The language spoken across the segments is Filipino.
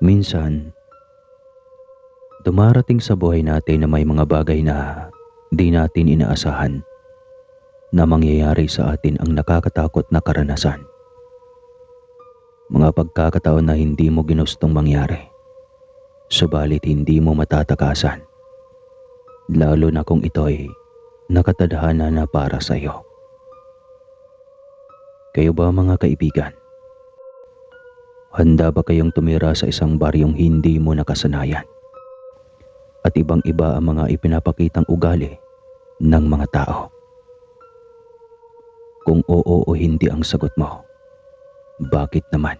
Minsan, dumarating sa buhay natin na may mga bagay na di natin inaasahan na mangyayari sa atin ang nakakatakot na karanasan. Mga pagkakataon na hindi mo ginustong mangyari, subalit hindi mo matatakasan, lalo na kung ito'y nakatadhana na para sa iyo. Kayo ba mga kaibigan? Handa ba kayong tumira sa isang baryong hindi mo nakasanayan? At ibang iba ang mga ipinapakitang ugali ng mga tao. Kung oo o hindi ang sagot mo, bakit naman?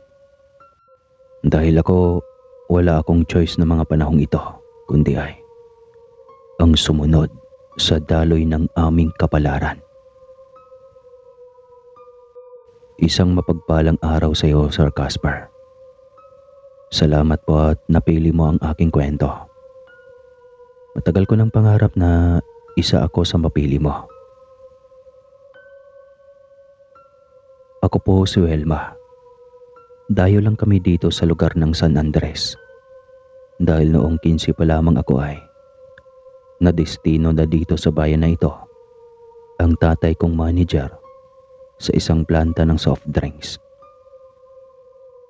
Dahil ako, wala akong choice na mga panahong ito, kundi ay ang sumunod sa daloy ng aming kapalaran. Isang mapagpalang araw sa iyo, Sir Casper. Salamat po at napili mo ang aking kwento. Matagal ko ng pangarap na isa ako sa mapili mo. Ako po si Welma. Dayo lang kami dito sa lugar ng San Andres. Dahil noong 15 pa lamang ako ay na destino na dito sa bayan na ito ang tatay kong manager sa isang planta ng soft drinks.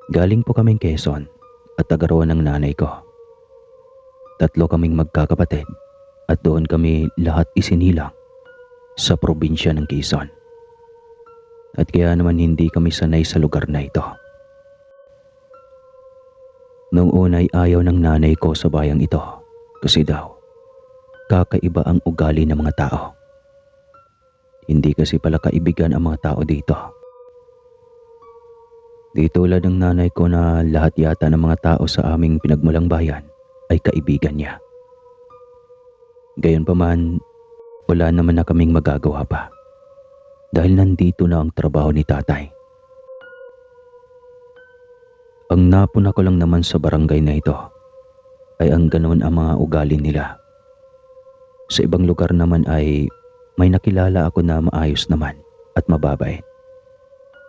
Galing po kaming Quezon at tagaroon ng nanay ko. Tatlo kaming magkakapatid at doon kami lahat isinilang sa probinsya ng Quezon. At kaya naman hindi kami sanay sa lugar na ito. Noong una ay ayaw ng nanay ko sa bayang ito kasi daw kakaiba ang ugali ng mga tao. Hindi kasi pala kaibigan ang mga tao dito. Di tulad ng nanay ko na lahat yata ng mga tao sa aming pinagmulang bayan ay kaibigan niya. Gayon pa man, wala naman na kaming magagawa pa dahil nandito na ang trabaho ni tatay. Ang napuna ko lang naman sa barangay na ito ay ang ganoon ang mga ugali nila. Sa ibang lugar naman ay may nakilala ako na maayos naman at mababait.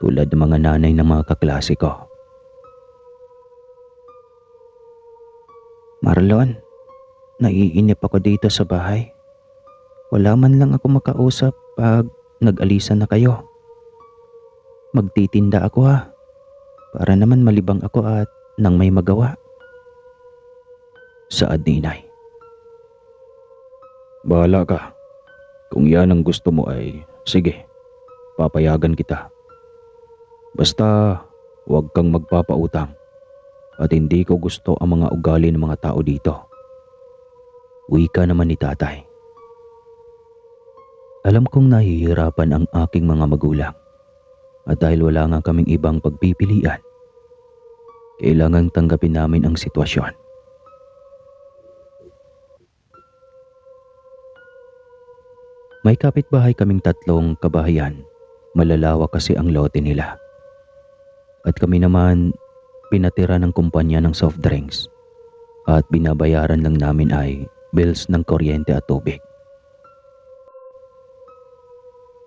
Tulad ng mga nanay ng mga kaklase ko. Marlon, naiinip ako dito sa bahay. Wala man lang ako makausap pag nag-alisan na kayo. Magtitinda ako ha. Para naman malibang ako at nang may magawa. Saad ni inay. Bahala ka. Kung yan ang gusto mo ay, sige, papayagan kita. Basta, huwag kang magpapautang at hindi ko gusto ang mga ugali ng mga tao dito. Wika naman ni tatay. Alam kong nahihirapan ang aking mga magulang at dahil wala nga kaming ibang pagpipilian, kailangang tanggapin namin ang sitwasyon. May kapitbahay kaming tatlong kabahayan. Malalawak kasi ang lote nila. At kami naman pinatira ng kumpanya ng soft drinks. At binabayaran lang namin ay bills ng kuryente at tubig.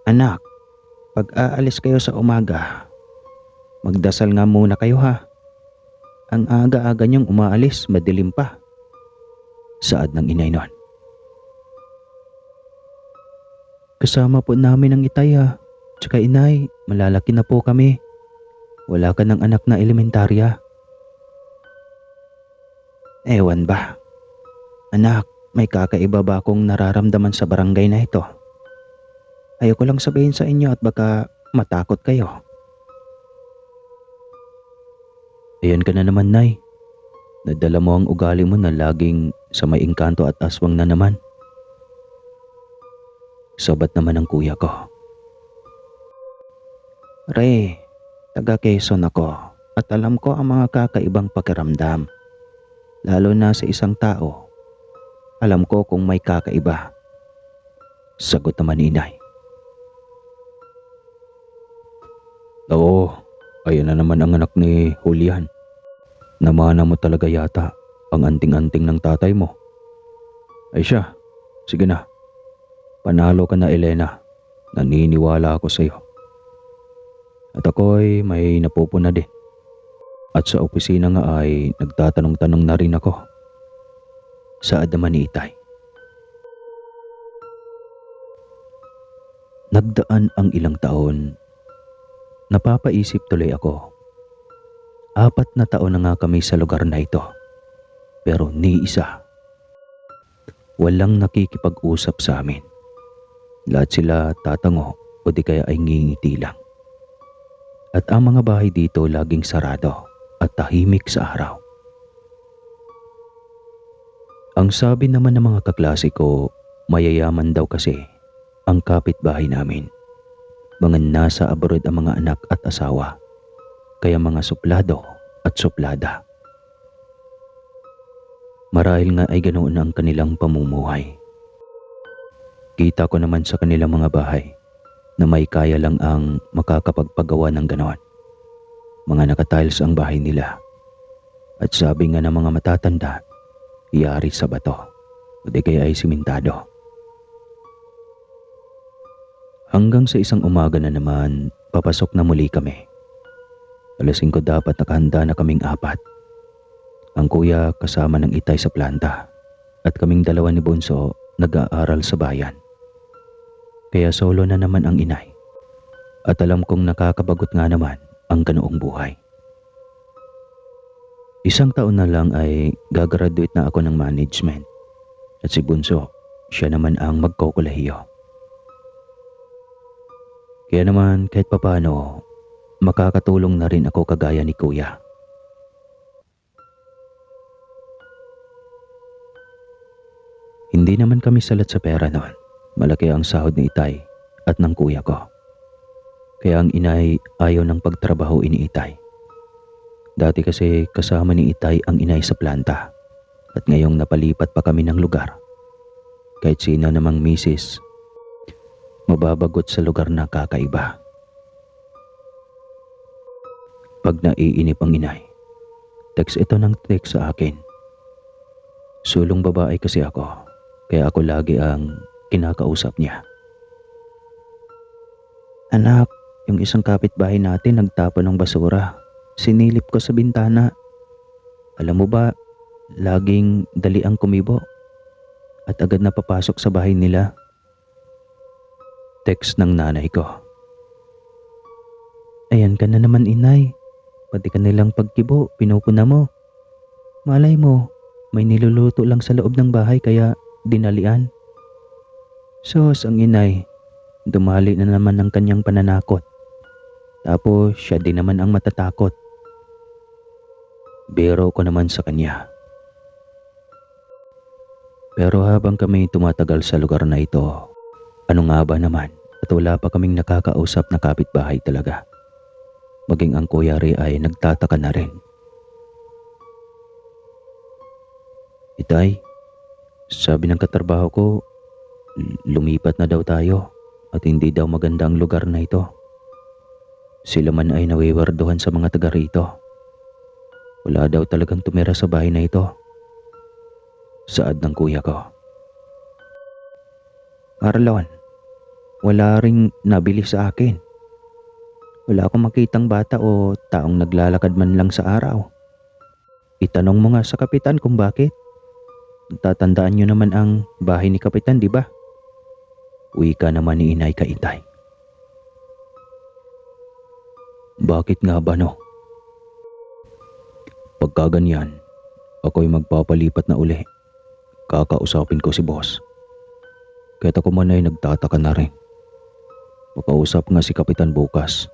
Anak, pag aalis kayo sa umaga, magdasal nga muna kayo ha. Ang aga-aga niyong umaalis, madilim pa. Saad ng inay nun. Kasama po namin ang itaya. Tsaka inay, malalaki na po kami. Wala ka ng anak na elementarya. Ewan ba? Anak, may kakaiba ba akong nararamdaman sa barangay na ito? Ayoko lang sabihin sa inyo at baka matakot kayo. Ayan ka na naman, Nay. Nadala mo ang ugali mo na laging sa may engkanto at aswang na naman. Sobat naman ang kuya ko. Re, taga Quezon ako at alam ko ang mga kakaibang pakiramdam. Lalo na sa isang tao. Alam ko kung may kakaiba. Sagot naman ni inay. Oo, ayun na naman ang anak ni Julian. Namana mo talaga yata ang anting-anting ng tatay mo. Ay siya, sige na. Panalo ka na Elena. Naniniwala ako sa iyo. At ako'y may napupuna din. At sa opisina nga ay nagtatanong-tanong na rin ako. Saad naman ni Itay. Nagdaan ang ilang taon. Napapaisip tuloy ako. Apat na taon na nga kami sa lugar na ito. Pero ni isa. Walang nakikipag-usap sa amin. Lahat sila tatango o di kaya ay ngingiti lang. At ang mga bahay dito laging sarado at tahimik sa araw. Ang sabi naman ng mga kaklase ko, mayayaman daw kasi ang kapitbahay namin. Mga nasa abroad ang mga anak at asawa, kaya mga suplado at suplada. Marahil nga ay ganoon ang kanilang pamumuhay. Kita ko naman sa kanilang mga bahay na may kaya lang ang makakapagpagawa ng ganoon. Mga nakatiles ang bahay nila. At sabi nga ng mga matatanda, iyari sa bato o di kaya ay simentado. Hanggang sa isang umaga na naman, papasok na muli kami. Alas 5 dapat nakahanda na kaming apat. Ang kuya kasama ng itay sa planta at kaming dalawa ni Bunso nag-aaral sa bayan. Kaya solo na naman ang inay. At alam kong nakakabagot nga naman ang ganoong buhay. Isang taon na lang ay gagraduate na ako ng management. At si Bunso, siya naman ang magkokolahiyo. Kaya naman kahit papano, makakatulong na rin ako kagaya ni Kuya. Hindi naman kami salat sa pera noon. Malaki ang sahod ni Itay at ng kuya ko. Kaya ang inay ayaw ng pagtrabaho ni Itay. Dati kasi kasama ni Itay ang inay sa planta at ngayong napalipat pa kami ng lugar. Kahit sino namang misis, mababagot sa lugar na kakaiba. Pag naiinip ang inay, text ito ng text sa akin. Sulong babae kasi ako, kaya ako lagi ang kinakausap niya. Anak, yung isang kapitbahay natin nagtapon ng basura. Sinilip ko sa bintana. Alam mo ba, laging dali ang kumibo at agad na papasok sa bahay nila. Text ng nanay ko. Ayan ka na naman inay. Pati ka nilang pagkibo, pinupuna mo. Malay mo, may niluluto lang sa loob ng bahay kaya dinalian. Sos ang inay, dumali na naman ng kanyang pananakot. Tapos siya din naman ang matatakot. Biro ko naman sa kanya. Pero habang kami tumatagal sa lugar na ito, ano nga ba naman at wala pa kaming nakakausap na kapitbahay talaga. Maging ang kuya Ray ay nagtataka na rin. Itay, sabi ng katrabaho ko, lumipat na daw tayo at hindi daw maganda ang lugar na ito. Sila man ay nawiwarduhan sa mga taga rito. Wala daw talagang tumira sa bahay na ito. Saad ng kuya ko. Marlon, wala ring nabili sa akin. Wala akong makitang bata o taong naglalakad man lang sa araw. Itanong mo nga sa kapitan kung bakit. Tatandaan nyo naman ang bahay ni kapitan, di ba? Uwi ka naman ni inay ka itay. Bakit nga ba no? Pagka ganyan, ako'y magpapalipat na uli. Kakausapin ko si boss. Kahit ako man ay nagtataka na rin. Makausap nga si Kapitan bukas.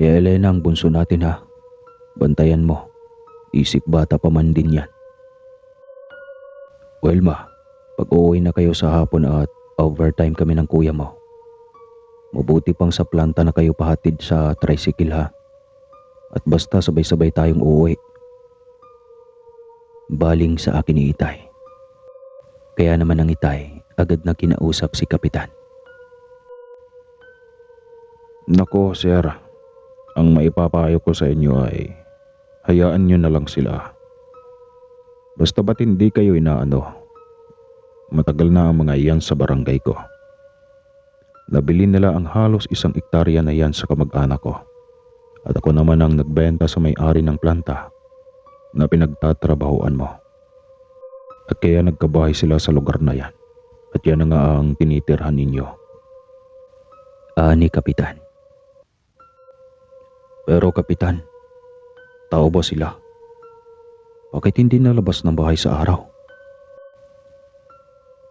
Kaya Elena ang bunso natin ha. Bantayan mo. Isip bata pa man din yan. Well ma, pag uuwi na kayo sa hapon at overtime kami ng kuya mo. Mabuti pang sa planta na kayo pahatid sa tricycle ha. At basta sabay-sabay tayong uuwi. Baling sa akin ni Itay. Kaya naman ang Itay agad na kinausap si Kapitan. Nako, sir. Ang maipapayo ko sa inyo ay hayaan nyo na lang sila. Basta ba't hindi kayo inaano? Matagal na ang mga iyan sa barangay ko. Nabili nila ang halos isang ektarya na yan sa kamag-anak ko. At ako naman ang nagbenta sa may-ari ng planta na pinagtatrabahuan mo. At kaya nagkabahay sila sa lugar na yan. At yan na nga ang tinitirhan ninyo. Ani Kapitan. Pero Kapitan, tao ba sila? Bakit hindi nalabas ng bahay sa araw?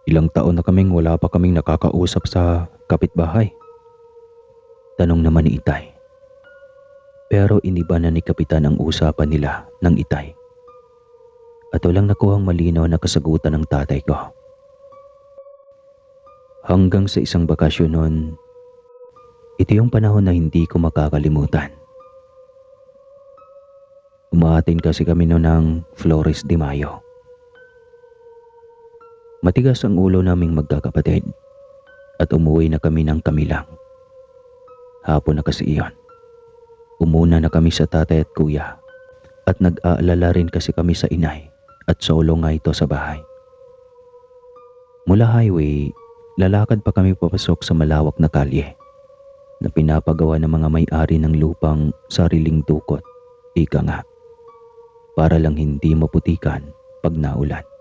Ilang taon na kaming wala pa kaming nakakausap sa kapitbahay. Tanong naman ni Itay. Pero iniba na ni Kapitan ang usapan nila ng Itay. At walang nakuhang malinaw na kasagutan ng tatay ko. Hanggang sa isang bakasyon noon, ito yung panahon na hindi ko makakalimutan. Umaatin kasi kami noon ng Flores de Mayo. Matigas ang ulo naming magkakapatid at umuwi na kami ng kamilang. Hapon na kasi iyon. Umuna na kami sa tatay at kuya at nag-aalala rin kasi kami sa inay at solo nga ito sa bahay. Mula highway, lalakad pa kami papasok sa malawak na kalye na pinapagawa ng mga may-ari ng lupang sariling dukot, ika nga, para lang hindi maputikan pag naulan.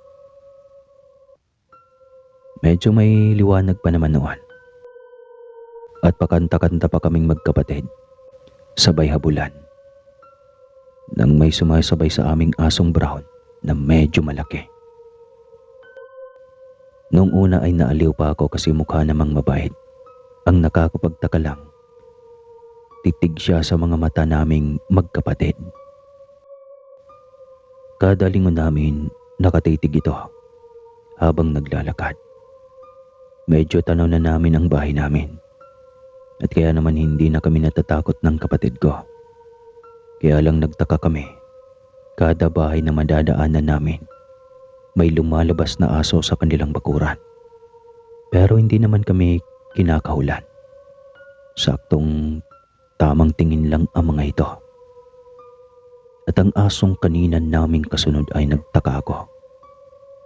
Medyo may liwanag pa naman noon. At pakanta-kanta pa kaming magkapatid. Sabay habulan. Nang may sumasabay sa aming asong brown na medyo malaki. Noong una ay naaliw pa ako kasi mukha namang mabait. Ang nakakapagtaka lang, titig siya sa mga mata naming magkapatid. Kada lingon namin, nakatitig ito habang naglalakad. Medyo tanaw na namin ang bahay namin. At kaya naman hindi na kami natatakot ng kapatid ko. Kaya lang nagtaka kami. Kada bahay na madadaanan namin, may lumalabas na aso sa kanilang bakuran. Pero hindi naman kami kinakahulan. Saktong tamang tingin lang ang mga ito. At ang asong kanina naming kasunod ay nagtaka ako.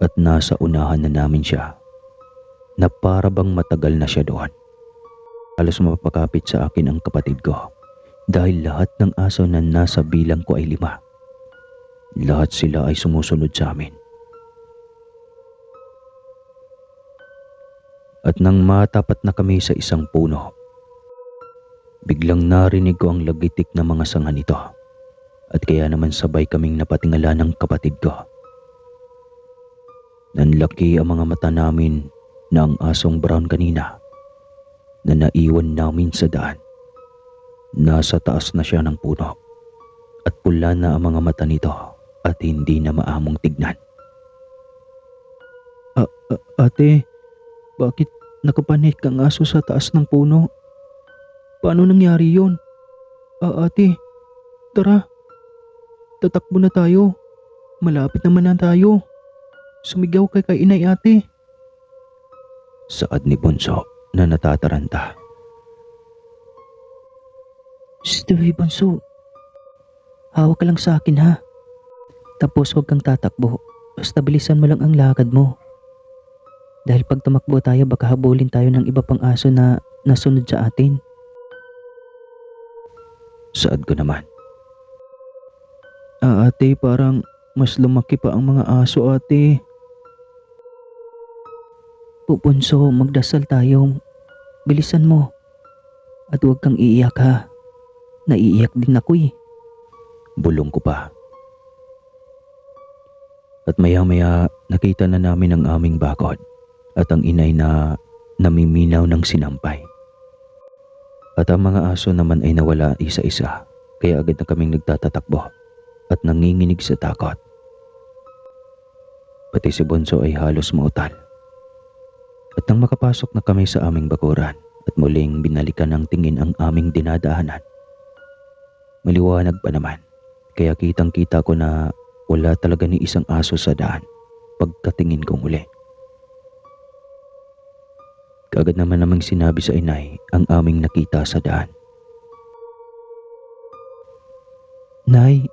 At nasa unahan na namin siya na para bang matagal na siya doon. Halos mapapakapit sa akin ang kapatid ko dahil lahat ng aso na nasa bilang ko ay lima. Lahat sila ay sumusunod sa amin. At nang matapat na kami sa isang puno, biglang narinig ko ang lagitik ng mga sanga nito. At kaya naman sabay kaming napatingala ng kapatid ko. Nanlaki ang mga mata namin ang asong brown kanina na naiwan namin sa daan. Nasa taas na siya ng puno at pula na ang mga mata nito at hindi na maamong tignan. A- a- ate, bakit nakapanik ang aso sa taas ng puno? Paano nangyari yun? Ah, ate, tara. Tatakbo na tayo. Malapit naman na tayo. Sumigaw kay kay inay ate. Saad ni Bunso na natataranta. Stewie Bunso, hawak ka lang sa akin ha. Tapos huwag kang tatakbo. Basta bilisan mo lang ang lakad mo. Dahil pag tumakbo tayo baka habulin tayo ng iba pang aso na nasunod sa atin. Saad ko naman. Ah, ate, parang mas lumaki pa ang mga aso ate. Pupunso, magdasal tayo. Bilisan mo. At huwag kang iiyak ha. Naiiyak din ako eh. Bulong ko pa. At maya-maya nakita na namin ang aming bakod at ang inay na namiminaw ng sinampay. At ang mga aso naman ay nawala isa-isa kaya agad na kaming nagtatatakbo at nanginginig sa takot. Pati si Bonso ay halos mautal. At nang makapasok na kami sa aming bakuran at muling binalikan ng tingin ang aming dinadaanan, maliwanag pa naman kaya kitang kita ko na wala talaga ni isang aso sa daan pagkatingin ko muli. Kagad naman namang sinabi sa inay ang aming nakita sa daan. Nay,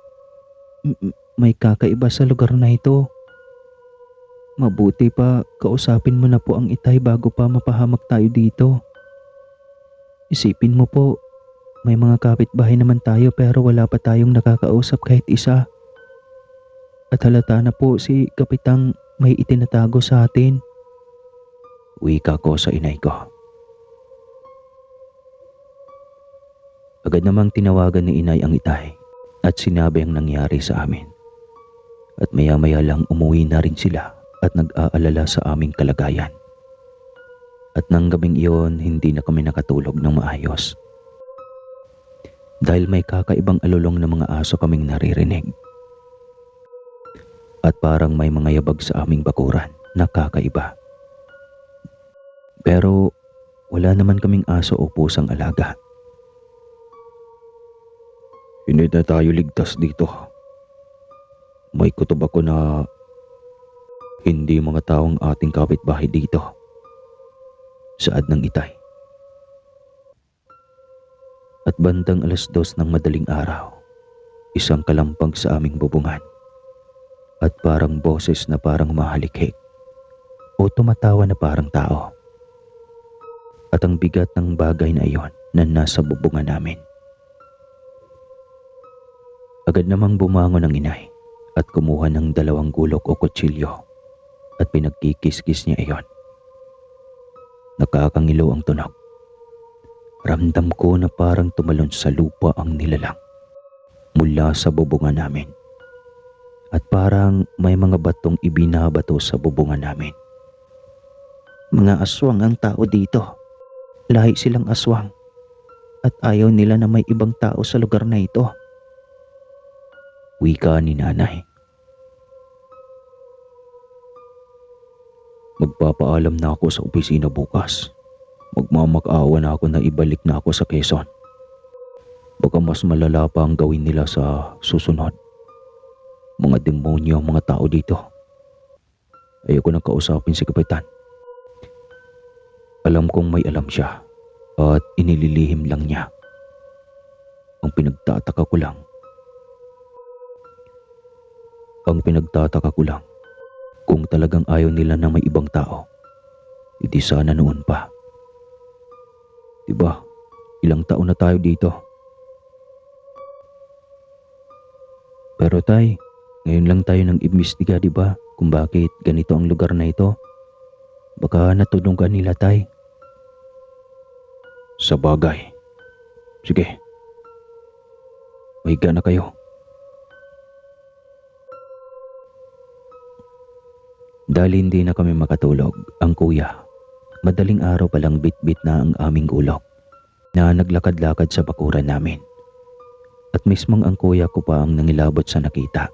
may kakaiba sa lugar na ito. Mabuti pa kausapin mo na po ang itay bago pa mapahamak tayo dito. Isipin mo po, may mga kapitbahay naman tayo pero wala pa tayong nakakausap kahit isa. At halata na po si Kapitang may itinatago sa atin. Wika ko sa inay ko. Agad namang tinawagan ni inay ang itay at sinabi ang nangyari sa amin. At maya-maya lang umuwi na rin sila at nag-aalala sa aming kalagayan. At nang gabing iyon, hindi na kami nakatulog ng maayos. Dahil may kakaibang alulong ng mga aso kaming naririnig. At parang may mga yabag sa aming bakuran na kakaiba. Pero wala naman kaming aso o pusang alaga. Hindi na tayo ligtas dito. May kutob ako na hindi mga taong ating kapitbahay dito. Saad ng itay. At bandang alas dos ng madaling araw, isang kalampag sa aming bubungan. At parang boses na parang mahalikhik o tumatawa na parang tao. At ang bigat ng bagay na iyon na nasa bubungan namin. Agad namang bumangon ang inay at kumuha ng dalawang gulok o kutsilyo at pinagkikis-kis niya iyon. Nakakangilo ang tunog. Ramdam ko na parang tumalon sa lupa ang nilalang mula sa bubungan namin. At parang may mga batong ibinabato sa bubungan namin. Mga aswang ang tao dito. Lahi silang aswang. At ayaw nila na may ibang tao sa lugar na ito. Wika ni nanay. Magpapaalam na ako sa opisina bukas. Magmamak-awa na ako na ibalik na ako sa Quezon. Baka mas malala pa ang gawin nila sa susunod. Mga demonyo ang mga tao dito. Ayoko nang kausapin si Kapitan. Alam kong may alam siya at inililihim lang niya. Ang pinagtataka ko lang. Ang pinagtataka ko lang kung talagang ayaw nila na may ibang tao, hindi sana noon pa. Diba, ilang taon na tayo dito. Pero tay, ngayon lang tayo nang imbestiga diba kung bakit ganito ang lugar na ito. Baka natulungan nila tay. Sa bagay. Sige. Mahiga na kayo. Dahil hindi na kami makatulog, ang kuya, madaling araw palang bit-bit na ang aming ulok na naglakad-lakad sa bakuran namin. At mismong ang kuya ko pa ang nangilabot sa nakita.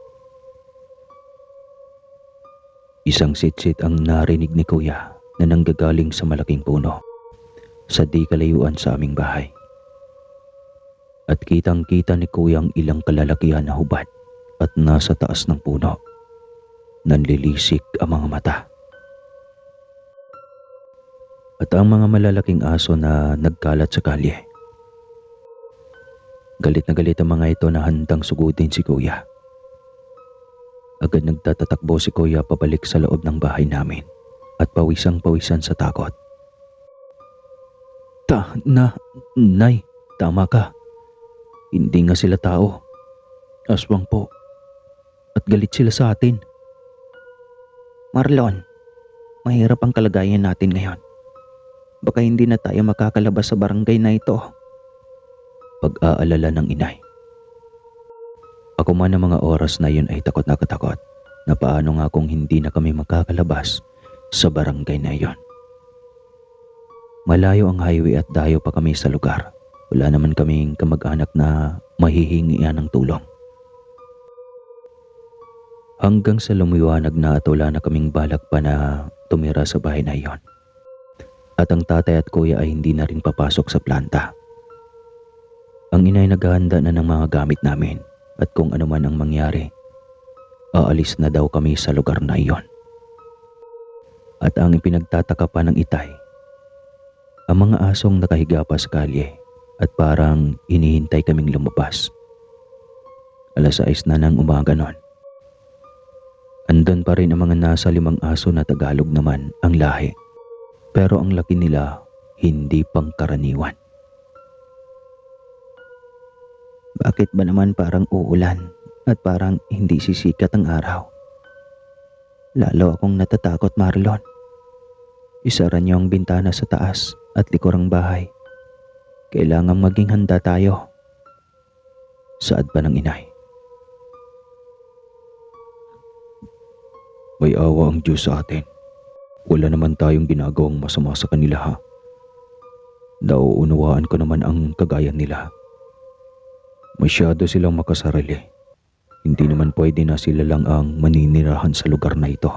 Isang sitsit ang narinig ni kuya na nanggagaling sa malaking puno sa di kalayuan sa aming bahay. At kitang-kita ni kuya ang ilang kalalakihan na hubad at nasa taas ng puno nanlilisik ang mga mata. At ang mga malalaking aso na nagkalat sa kalye. Galit na galit ang mga ito na handang sugudin si kuya. Agad nagtatatakbo si kuya pabalik sa loob ng bahay namin at pawisang pawisan sa takot. Ta, na, nay, tama ka. Hindi nga sila tao. Aswang po. At galit sila sa atin. Marlon, mahirap ang kalagayan natin ngayon. Baka hindi na tayo makakalabas sa barangay na ito. Pag-aalala ng inay. Ako man ang mga oras na yun ay takot na katakot na paano nga kung hindi na kami makakalabas sa barangay na iyon. Malayo ang highway at dayo pa kami sa lugar. Wala naman kaming kamag-anak na mahihingian ng tulong. Hanggang sa lumiwanag na at wala na kaming balak pa na tumira sa bahay na iyon. At ang tatay at kuya ay hindi na rin papasok sa planta. Ang inay naghahanda na ng mga gamit namin at kung ano man ang mangyari, aalis na daw kami sa lugar na iyon. At ang ipinagtataka pa ng itay, ang mga asong nakahiga pa sa kalye at parang inihintay kaming lumabas. Alas 6 na ng umaga noon. Andun pa rin ang mga nasa limang aso na Tagalog naman ang lahi. Pero ang laki nila hindi pangkaraniwan. Bakit ba naman parang uulan at parang hindi sisikat ang araw? Lalo akong natatakot Marlon. Isara niyo ang bintana sa taas at likurang bahay. Kailangang maging handa tayo. Saad pa ng inay. May awa ang Diyos sa atin. Wala naman tayong ginagawang masama sa kanila ha. Nauunawaan ko naman ang kagaya nila. Masyado silang makasarili. Hindi naman pwede na sila lang ang maninirahan sa lugar na ito.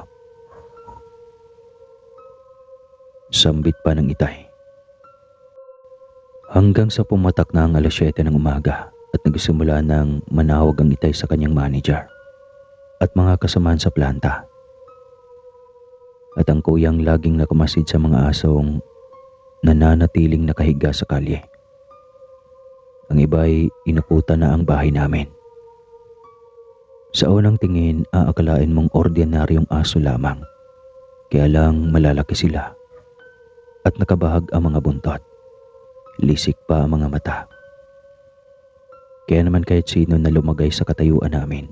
Sambit pa ng itay. Hanggang sa pumatak na ang alas 7 ng umaga at nagsimula ng manawag ang itay sa kanyang manager at mga kasamaan sa planta. At ang kuyang laging nakamasid sa mga asong nananatiling nakahiga sa kalye. Ang iba'y inakutan na ang bahay namin. Sa unang tingin, aakalain mong ordinaryong aso lamang. Kaya lang malalaki sila at nakabahag ang mga buntot. Lisik pa ang mga mata. Kaya naman kahit sino na lumagay sa katayuan namin,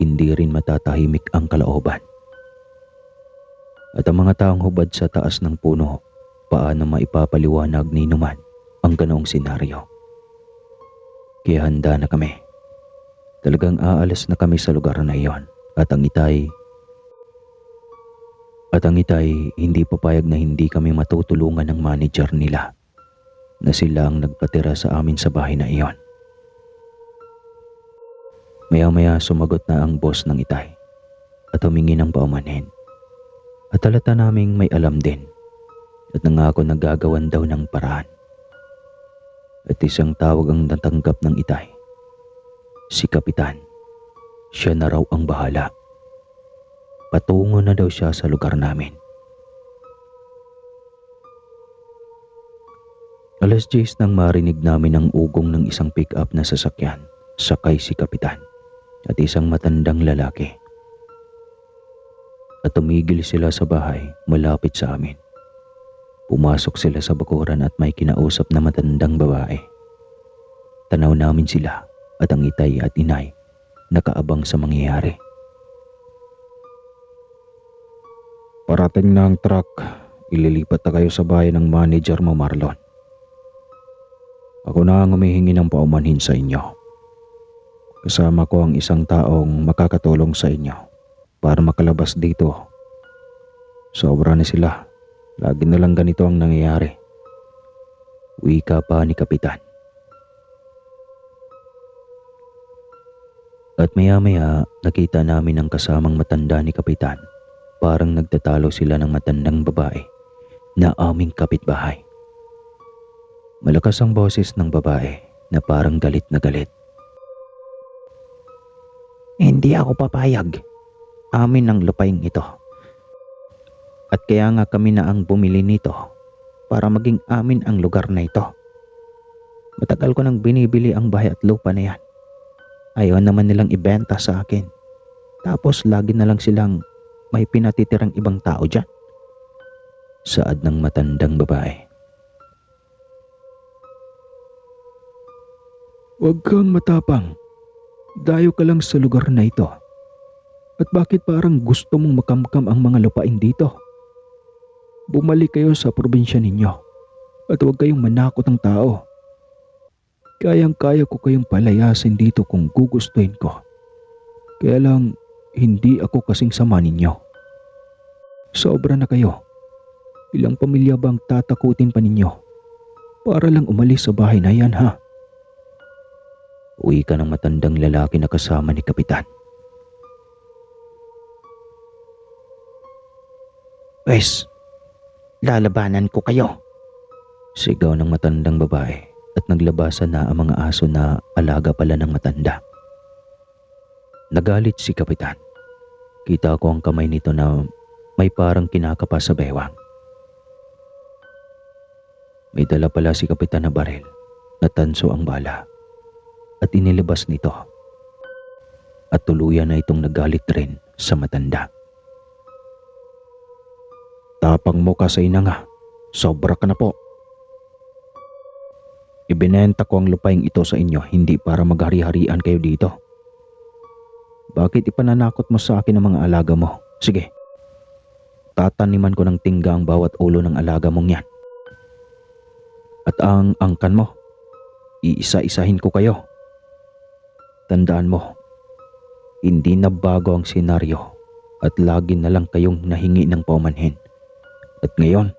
hindi rin matatahimik ang kalooban. At ang mga taong hubad sa taas ng puno, paano maipapaliwanag ni Numan ang ganoong senaryo. Kaya handa na kami. Talagang aalis na kami sa lugar na iyon at ang itay at ang itay hindi papayag na hindi kami matutulungan ng manager nila na sila ang nagpatira sa amin sa bahay na iyon. Maya-maya sumagot na ang boss ng itay at humingi ng paumanhin. At talata naming may alam din at nangako na gagawan daw ng paraan. At isang tawag ang natanggap ng itay. Si Kapitan. Siya na raw ang bahala. Patungo na daw siya sa lugar namin. Alas 10 nang marinig namin ang ugong ng isang pick-up na sasakyan, sakay si Kapitan at isang matandang lalaki. At tumigil sila sa bahay malapit sa amin. Pumasok sila sa bakuran at may kinausap na matandang babae. Tanaw namin sila at ang itay at inay nakaabang sa mangyayari. Parating na ang truck. Ililipat na kayo sa bahay ng manager mo, Marlon. Ako na ang humihingi ng paumanhin sa inyo. Kasama ko ang isang taong makakatulong sa inyo para makalabas dito. Sobra na sila. Lagi na lang ganito ang nangyayari. Wika pa ni Kapitan. At maya-maya nakita namin ang kasamang matanda ni Kapitan. Parang nagtatalo sila ng matandang babae na aming kapitbahay. Malakas ang boses ng babae na parang galit na galit. Hindi ako papayag. Amin ang lupaing ito. At kaya nga kami na ang bumili nito para maging amin ang lugar na ito. Matagal ko nang binibili ang bahay at lupa na yan. Ayaw naman nilang ibenta sa akin. Tapos lagi na lang silang may pinatitirang ibang tao dyan. Saad ng matandang babae. Huwag kang matapang. Dayo ka lang sa lugar na ito. At bakit parang gusto mong makamkam ang mga lupain dito? Bumalik kayo sa probinsya ninyo at huwag kayong manakot ng tao. Kayang-kaya ko kayong palayasin dito kung gugustuhin ko. Kaya lang, hindi ako kasing sama ninyo. Sobra na kayo. Ilang pamilya bang tatakutin pa ninyo? Para lang umalis sa bahay na yan ha? Uwi ka ng matandang lalaki na kasama ni Kapitan. Wes, lalabanan ko kayo. Sigaw ng matandang babae at naglabasan na ang mga aso na alaga pala ng matanda. Nagalit si Kapitan. Kita ko ang kamay nito na may parang kinakapa sa bewang. May dala pala si Kapitan na baril na tanso ang bala at inilabas nito. At tuluyan na itong nagalit rin sa matanda. Tapang mo ka sa ina nga. Sobra ka na po. Ibinenta ko ang lupaing ito sa inyo hindi para maghari-harian kayo dito. Bakit ipananakot mo sa akin ang mga alaga mo? Sige. Tataniman ko ng tingga ang bawat ulo ng alaga mong yan. At ang angkan mo, iisa-isahin ko kayo. Tandaan mo, hindi na bago ang senaryo at lagi na lang kayong nahingi ng paumanhin. At ngayon,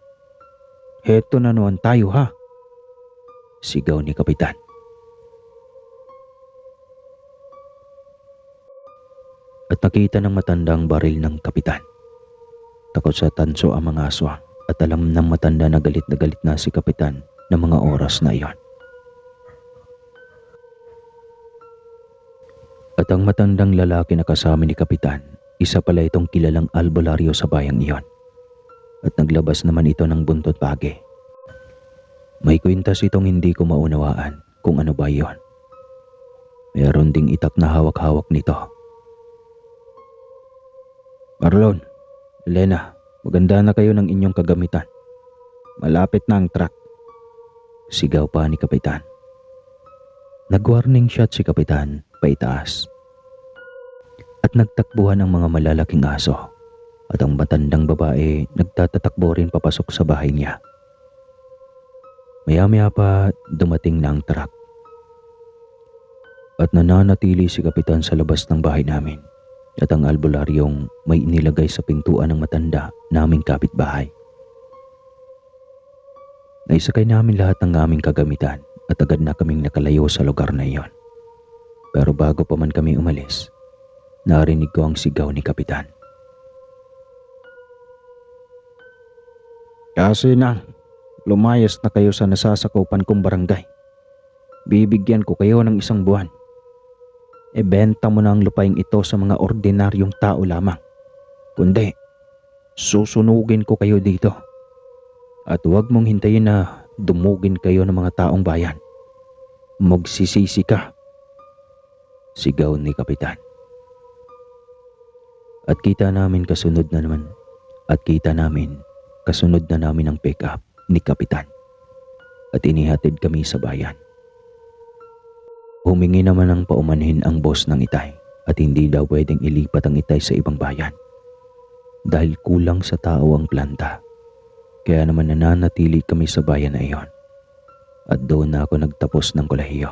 heto na naman tayo ha. Sigaw ni Kapitan. At nakita ng matandang baril ng Kapitan. Takot sa tanso ang mga aswang at alam ng matanda na galit na galit na si Kapitan ng mga oras na iyon. At ang matandang lalaki na kasama ni Kapitan, isa pala itong kilalang albularyo sa bayang iyon. At naglabas naman ito ng buntot pagi. May kwintas itong hindi ko maunawaan kung ano ba iyon. Meron ding itak na hawak-hawak nito. Marlon, Elena, maganda na kayo ng inyong kagamitan. Malapit na ang truck. Sigaw pa ni Kapitan. Nag-warning shot si Kapitan paitaas. At nagtakbuhan ang mga malalaking aso at ang matandang babae nagtatatakbo rin papasok sa bahay niya. Maya-maya pa dumating na ang truck. At nananatili si Kapitan sa labas ng bahay namin at ang albularyong may inilagay sa pintuan ng matanda naming kapitbahay. Naisakay namin lahat ng aming kagamitan at agad na kaming nakalayo sa lugar na iyon. Pero bago pa man kami umalis, narinig ko ang sigaw ni Kapitan. Kasi na, lumayas na kayo sa nasasakupan kong barangay. Bibigyan ko kayo ng isang buwan. Ebenta mo na ang lupaing ito sa mga ordinaryong tao lamang. Kundi, susunugin ko kayo dito. At huwag mong hintayin na dumugin kayo ng mga taong bayan. Magsisisi ka. Sigaw ni Kapitan. At kita namin kasunod na naman. At kita namin kasunod na namin ang pick-up ni Kapitan. At inihatid kami sa bayan. Humingi naman ng paumanhin ang boss ng itay at hindi daw pwedeng ilipat ang itay sa ibang bayan. Dahil kulang sa tao ang planta. Kaya naman nananatili kami sa bayan na iyon. At doon na ako nagtapos ng kolehiyo.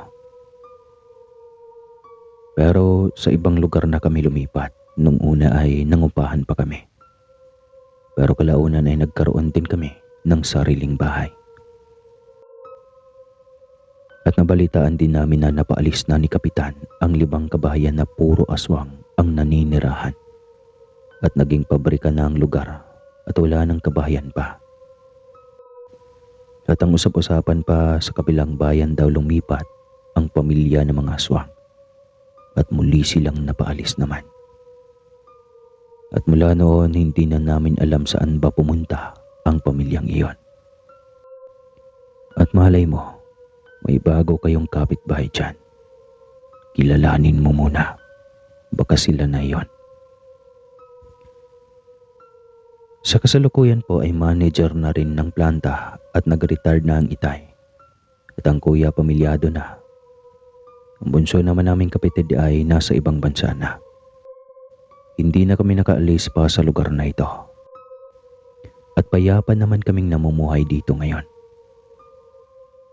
Pero sa ibang lugar na kami lumipat. Nung una ay nangupahan pa kami. Pero kalaunan ay nagkaroon din kami ng sariling bahay. At nabalitaan din namin na napaalis na ni Kapitan ang libang kabahayan na puro aswang ang naninirahan. At naging pabrika na ang lugar at wala ng kabahayan pa. At ang usap-usapan pa sa kabilang bayan daw lumipat ang pamilya ng mga aswang. At muli silang napaalis naman. At mula noon hindi na namin alam saan ba pumunta ang pamilyang iyon. At malay mo, may bago kayong kapitbahay dyan. Kilalanin mo muna. Baka sila na iyon. Sa kasalukuyan po ay manager na rin ng planta at nag-retire na ang itay. At ang kuya pamilyado na. Ang bunso naman naming kapitid ay nasa ibang bansa na. Hindi na kami nakaalis pa sa lugar na ito. At payapa naman kaming namumuhay dito ngayon.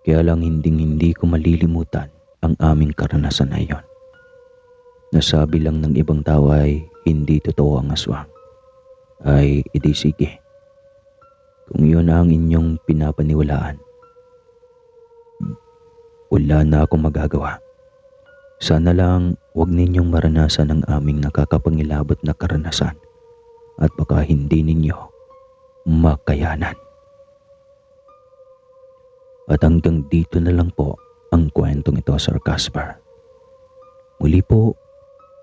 Kaya lang hinding hindi ko malilimutan ang aming karanasan na iyon. Nasabi lang ng ibang tao ay hindi totoo ang aswang. Ay edi sige. Kung yun ang inyong pinapaniwalaan, wala na akong magagawa. Sana lang huwag ninyong maranasan ang aming nakakapangilabot na karanasan at baka hindi ninyo makayanan. At hanggang dito na lang po ang kwentong ito, Sir Casper. Muli po,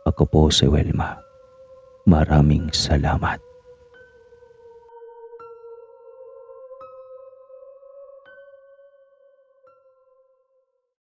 ako po si Welma. Maraming salamat.